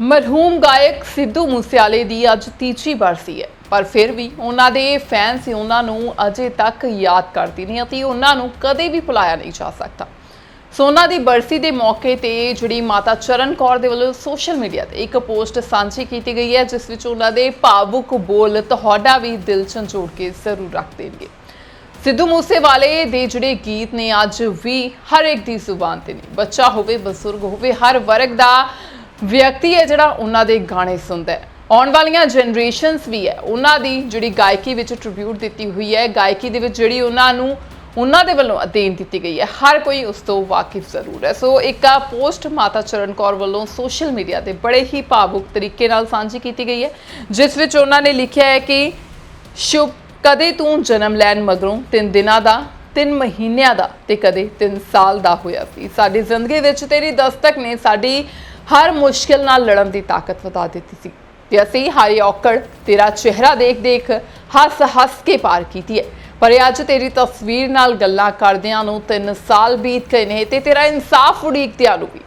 ਮਰਹੂਮ ਗਾਇਕ ਸਿੱਧੂ ਮੂਸੇਵਾਲੇ ਦੀ ਅੱਜ ਤੀਜੀ ਬਰਸੀ ਹੈ ਪਰ ਫਿਰ ਵੀ ਉਹਨਾਂ ਦੇ ਫੈਨਸ ਉਹਨਾਂ ਨੂੰ ਅਜੇ ਤੱਕ ਯਾਦ ਕਰਦੀ ਨਹੀਂ ਅਤੇ ਉਹਨਾਂ ਨੂੰ ਕਦੇ ਵੀ ਭੁਲਾਇਆ ਨਹੀਂ ਜਾ ਸਕਦਾ। ਸੋ ਉਹਨਾਂ ਦੀ ਬਰਸੀ ਦੇ ਮੌਕੇ ਤੇ ਜਿਹੜੀ ਮਾਤਾ ਚਰਨ ਕੌਰ ਦੇ ਵੱਲੋਂ ਸੋਸ਼ਲ ਮੀਡੀਆ ਤੇ ਇੱਕ ਪੋਸਟ ਸਾਂਝੀ ਕੀਤੀ ਗਈ ਹੈ, ਜਿਸ ਵਿੱਚ ਉਹਨਾਂ ਦੇ ਭਾਵੁਕ ਬੋਲ ਤੁਹਾਡਾ ਵੀ ਦਿਲ ਝੰਜੋੜ ਕੇ ਜ਼ਰੂਰ ਰੱਖ ਦੇਣਗੇ। ਸਿੱਧੂ ਮੂਸੇਵਾਲੇ ਦੇ ਜਿਹੜੇ ਗੀਤ ਨੇ ਅੱਜ ਵੀ ਹਰ ਇੱਕ ਦੀ ਜ਼ੁਬਾਨ ਤੇ ਨੇ। ਬੱਚਾ ਹੋਵੇ, ਬਜ਼ੁਰਗ ਹੋਵੇ, ਹਰ ਵਰਗ ਦਾ ਵਿਅਕਤੀ ਹੈ ਜਿਹੜਾ ਉਹਨਾਂ ਦੇ ਗਾਣੇ ਸੁਣਦਾ ਹੈ। ਆਉਣ ਵਾਲੀਆਂ ਜਨਰੇਸ਼ਨਸ ਵੀ ਹੈ। ਉਹਨਾਂ ਦੀ ਜਿਹੜੀ ਗਾਇਕੀ ਵਿੱਚ ਟ੍ਰਿਬਿਊਟ ਦਿੱਤੀ ਹੋਈ ਹੈ, ਗਾਇਕੀ ਦੇ ਵਿੱਚ ਜਿਹੜੀ ਉਹਨਾਂ ਨੂੰ ਉਹਨਾਂ ਦੇ ਵੱਲੋਂ ਅਧੀਨ ਦਿੱਤੀ ਗਈ ਹੈ। ਹਰ ਕੋਈ ਉਸ ਤੋਂ ਵਾਕਿਫ ਜ਼ਰੂਰ ਹੈ। ਸੋ ਇੱਕ ਆ ਪੋਸਟ ਮਾਤਾ ਚਰਨ ਕੌਰ ਵੱਲੋਂ ਸੋਸ਼ਲ ਮੀਡੀਆ ਤੇ ਬੜੇ ਹੀ ਭਾਵੁਕ ਤਰੀਕੇ ਨਾਲ ਸਾਂਝੀ ਕੀਤੀ ਗਈ ਹੈ, ਜਿਸ ਵਿੱਚ ਉਹਨਾਂ ਨੇ ਲਿਖਿਆ ਹੈ ਕਿ, ਸ਼ੁਭ ਕਦੇ ਤੂੰ ਜਨਮ ਲੈਣ ਮਗਰੋਂ ਤਿੰਨ ਦਿਨਾਂ ਦਾ, ਤਿੰਨ ਮਹੀਨਿਆਂ ਦਾ ਤੇ ਕਦੇ ਤਿੰਨ ਸਾਲ ਦਾ ਹੋਇਆ ਸੀ। ਸਾਡੀ ਜ਼ਿੰਦਗੀ ਵਿੱਚ ਤੇਰੀ ਦਸਤਕ ਨੇ ਸਾਡੀ ਹਰ ਮੁਸ਼ਕਿਲ ਨਾਲ ਲੜਨ ਦੀ ਤਾਕਤ ਵਧਾ ਦਿੱਤੀ ਸੀ। ਤੇ ਅਸੀਂ ਹਰ ਔਕੜ, ਤੇਰਾ ਚਿਹਰਾ ਦੇਖ ਦੇਖ ਹੱਸ ਹੱਸ ਕੇ ਪਾਰ ਕੀਤੀ ਹੈ। ਪਰ ਇਹ ਅੱਜ ਤੇਰੀ ਤਸਵੀਰ ਨਾਲ ਗੱਲਾਂ ਕਰਦਿਆਂ ਨੂੰ 3 ਸਾਲ ਬੀਤ ਗਏ ਨੇ ਤੇ ਤੇਰਾ ਇਨਸਾਫ ਉਡੀਕਦਿਆਂ ਨੂੰ ਵੀ।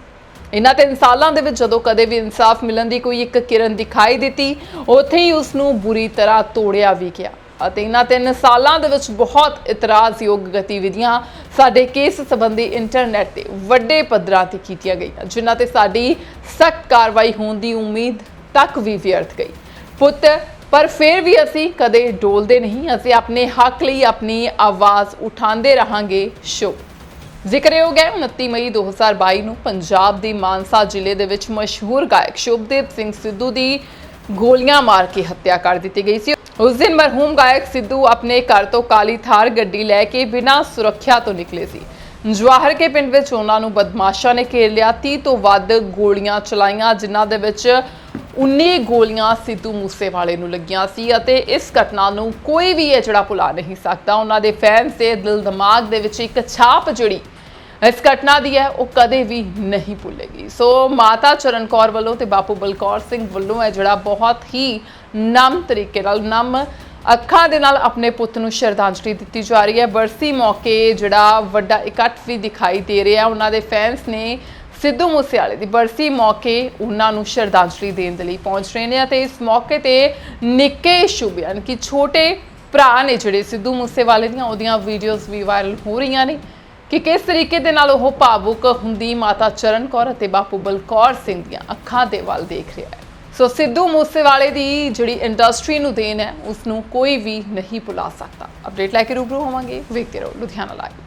ਇਹਨਾਂ ਤਿੰਨ ਸਾਲਾਂ ਦੇ ਵਿੱਚ ਜਦੋਂ ਕਦੇ ਵੀ ਇਨਸਾਫ ਮਿਲਣ ਦੀ ਕੋਈ ਇੱਕ ਕਿਰਨ ਦਿਖਾਈ ਦਿੱਤੀ, ਉੱਥੇ ਹੀ ਉਸ ਨੂੰ ਬੁਰੀ ਤਰ੍ਹਾਂ ਤੋੜਿਆ ਵੀ ਗਿਆ। ਅਤੇ ਇਹਨਾਂ ਤਿੰਨ ਸਾਲਾਂ ਦੇ ਵਿੱਚ ਬਹੁਤ ਇਤਰਾਜ਼ਯੋਗ ਗਤੀਵਿਧੀਆਂ ਸਾਡੇ ਕੇਸ ਸੰਬੰਧੀ ਇੰਟਰਨੈਟ ਤੇ ਵੱਡੇ ਪੱਧਰਾਂ ਤੇ ਕੀਤੀਆਂ ਗਈਆਂ, ਜਿਨ੍ਹਾਂ ਤੇ ਸਾਡੀ ਸਖਤ ਕਾਰਵਾਈ ਹੋਣ ਦੀ ਉਮੀਦ ਤੱਕ ਵੀ ਵਿਅਰਥ ਗਈ। ਪੁੱਤ, ਪਰ ਫਿਰ ਵੀ ਅਸੀਂ ਕਦੇ ਡੋਲਦੇ ਨਹੀਂ, ਅਸੀਂ ਆਪਣੇ ਹੱਕ ਲਈ ਆਪਣੀ ਆਵਾਜ਼ ਉਠਾਉਂਦੇ ਰਹਾਂਗੇ ਸ਼ੁਭ ਜ਼ਿਕਰਯੋਗ ਹੈ 29 ਮਈ 2022 ਨੂੰ ਪੰਜਾਬ ਦੀ ਮਾਨਸਾ ਜ਼ਿਲ੍ਹੇ ਦੇ ਵਿੱਚ ਮਸ਼ਹੂਰ ਗਾਇਕ ਸ਼ੁਭਦੀਪ ਸਿੰਘ ਸਿੱਧੂ ਦੀ ਗੋਲੀਆਂ ਮਾਰ ਕੇ ਹੱਤਿਆ ਕਰ ਦਿੱਤੀ ਗਈ ਸੀ। ਉਸ ਦਿਨ ਮਰਹੂਮ ਗਾਇਕ ਸਿੱਧੂ ਆਪਣੇ ਘਰ ਤੋਂ ਕਾਲੀ ਥਾਰ ਗੱਡੀ ਲੈ ਕੇ ਬਿਨਾਂ ਸੁਰੱਖਿਆ ਤੋਂ ਨਿਕਲੇ ਸੀ ਜਵਾਹਰ ਕੇ ਪਿੰਡ ਵਿੱਚ ਉਹਨਾਂ ਨੂੰ ਬਦਮਾਸ਼ਾਂ ਨੇ ਘੇਰ ਲਿਆ 30 ਤੋਂ ਵੱਧ ਗੋਲੀਆਂ ਚਲਾਈਆਂ ਜਿਨ੍ਹਾਂ ਦੇ ਵਿੱਚ 19 ਗੋਲੀਆਂ ਸਿੱਧੂ ਮੂਸੇਵਾਲੇ ਨੂੰ ਲੱਗੀਆਂ ਸੀ ਅਤੇ ਇਸ ਘਟਨਾ ਨੂੰ ਕੋਈ ਵੀ ਇਹ ਜਿਹੜਾ ਭੁਲਾ ਨਹੀਂ ਸਕਦਾ ਉਹਨਾਂ ਦੇ ਫੈਨਸ ਦੇ ਦਿਲ ਦਿਮਾਗ ਦੇ ਵਿੱਚ ਇੱਕ ਛਾਪ ਜਿਹੜੀ ਇਸ ਘਟਨਾ ਦੀ ਹੈ ਉਹ ਕਦੇ ਵੀ ਨਹੀਂ ਭੁੱਲੇਗੀ ਸੋ ਮਾਤਾ ਚਰਨ ਕੌਰ ਵੱਲੋਂ ਤੇ ਬਾਪੂ ਬਲਕੌਰ ਸਿੰਘ ਵੱਲੋਂ ਹੈ ਜਿਹੜਾ ਬਹੁਤ ਹੀ ਨਮ ਤਰੀਕੇ ਨਾਲ, ਨਮ ਅੱਖਾਂ ਦੇ ਨਾਲ ਆਪਣੇ ਪੁੱਤ ਨੂੰ ਸ਼ਰਧਾਂਜਲੀ ਦਿੱਤੀ ਜਾ ਰਹੀ ਹੈ। ਬਰਸੀ ਮੌਕੇ ਜਿਹੜਾ ਵੱਡਾ ਇਕੱਠ ਵੀ ਦਿਖਾਈ ਦੇ ਰਿਹਾ, ਉਹਨਾਂ ਦੇ ਫੈਨਸ ਨੇ ਸਿੱਧੂ ਮੂਸੇਵਾਲੇ ਦੀ ਬਰਸੀ ਮੌਕੇ ਉਹਨਾਂ ਨੂੰ ਸ਼ਰਧਾਂਜਲੀ ਦੇਣ ਦੇ ਲਈ ਪਹੁੰਚ ਰਹੇ ਨੇ ਅਤੇ ਇਸ ਮੌਕੇ ਤੇ ਨਿੱਕੇ ਸ਼ੁਭ, ਯਾਨੀ ਕਿ ਛੋਟੇ ਭਰਾ ਨੇ ਜਿਹੜੇ ਸਿੱਧੂ ਮੂਸੇਵਾਲੇ ਦੀਆਂ ਉਹਦੀਆਂ ਵੀਡੀਓਜ਼ ਵੀ ਵਾਇਰਲ ਹੋ ਰਹੀਆਂ ਨੇ, ਕਿ ਕਿਸ ਤਰੀਕੇ ਦੇ ਨਾਲ ਉਹ ਭਾਵੁਕ ਹੁੰਦੀ ਮਾਤਾ ਚਰਨ ਕੌਰ ਅਤੇ ਬਾਪੂ ਬਲਕੌਰ ਸਿੰਘ ਦੀਆਂ ਅੱਖਾਂ ਦੇ ਵੱਲ ਦੇਖ ਰਿਹਾ ਹੈ। ਸੋ ਸਿੱਧੂ ਮੂਸੇਵਾਲੇ ਦੀ ਜਿਹੜੀ ਇੰਡਸਟਰੀ ਨੂੰ ਦੇਣ ਹੈ ਉਸ ਨੂੰ ਕੋਈ ਵੀ ਨਹੀਂ ਭੁਲਾ ਸਕਦਾ। ਅਪਡੇਟ ਲੈ ਕੇ ਰੂਬਰੂ ਹੋਵਾਂਗੇ। ਵੇਖਦੇ ਰਹੋ ਲੁਧਿਆਣਾ ਲਾਈਵ